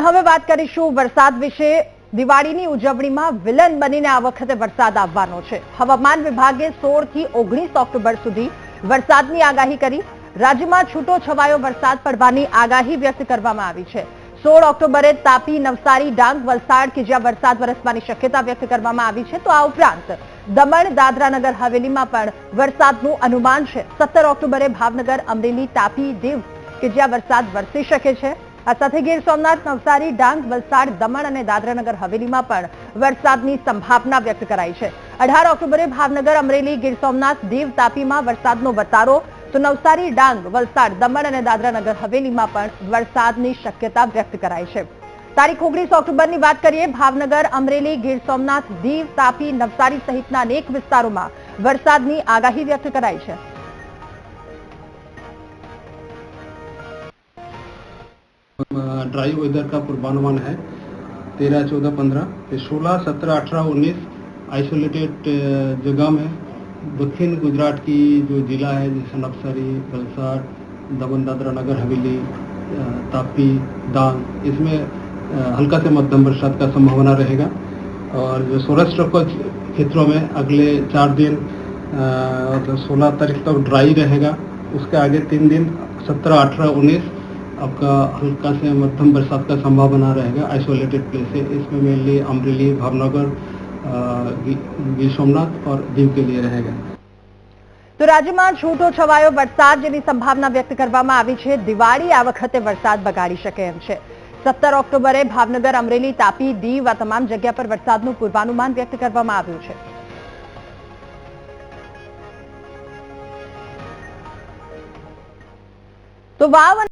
હવે વાત કરીશું વરસાદ વિશે દિવાળીની ઉજવણીમાં વિલન બનીને આ વખતે વરસાદ આવવાનો છે હવામાન વિભાગે સોળ થી ઓગણીસ ઓક્ટોબર સુધી વરસાદની આગાહી કરી રાજ્યમાં છૂટો છવાયો વરસાદ પડવાની આગાહી વ્યક્ત કરવામાં આવી છે સોળ ઓક્ટોબરે તાપી નવસારી ડાંગ વલસાડ કે જ્યાં વરસાદ વરસવાની શક્યતા વ્યક્ત કરવામાં આવી છે તો આ ઉપરાંત દમણ દાદરાનગર હવેલીમાં પણ વરસાદનું અનુમાન છે સત્તર ઓક્ટોબરે ભાવનગર અમરેલી તાપી દીવ કે જ્યાં વરસાદ વરસી શકે છે આ સાથે ગીર સોમનાથ નવસારી ડાંગ વલસાડ દમણ અને દાદરાનગર હવેલીમાં પણ વરસાદની સંભાવના વ્યક્ત કરાઈ છે અઢાર ઓક્ટોબરે ભાવનગર અમરેલી ગીર સોમનાથ દીવ તાપીમાં વરસાદનો વતારો તો નવસારી ડાંગ વલસાડ દમણ અને દાદરાનગર હવેલીમાં પણ વરસાદની શક્યતા વ્યક્ત કરાઈ છે તારીખ ઓગણીસ ઓક્ટોબરની વાત કરીએ ભાવનગર અમરેલી ગીર સોમનાથ દીવ તાપી નવસારી સહિતના અનેક વિસ્તારોમાં વરસાદની આગાહી વ્યક્ત કરાઈ છે ड्राई वेदर का पूर्वानुमान है तेरह चौदह पंद्रह फिर सोलह सत्रह अठारह उन्नीस आइसोलेटेड जगह में दक्षिण गुजरात की जो जिला है जैसे नवसारी वलसाड दमन दादरा नगर हवेली तापी दांग इसमें हल्का से मध्यम बरसात का संभावना रहेगा और जो सौराष्ट्र को क्षेत्रों में अगले चार दिन सोलह तारीख तक ड्राई रहेगा उसके आगे तीन दिन सत्रह अठारह उन्नीस તપકા હલકા સે મધ્યમ વરસાદ કા સંભાવના ના રહેગા આઇસોલેટેડ પ્લેસ ઇસમે મેલી અમરેલી ભાવનગર જે સોમનાથ ઓર દીવ કે લિયે રહેગા તો રાજ્યમાં છૂટો છવાયો વરસાદ જેની સંભાવના વ્યક્ત કરવામાં આવી છે દિવાળી આ વખતે વરસાદ બગાડી શકે એમ છે 17 ઓક્ટોબરે ભાવનગર અમરેલી તાપી દીવ વત તમામ જગ્યા પર વરસાદ નું पूर्वानुमान વ્યક્ત કરવામાં આવ્યું છે તો વાવા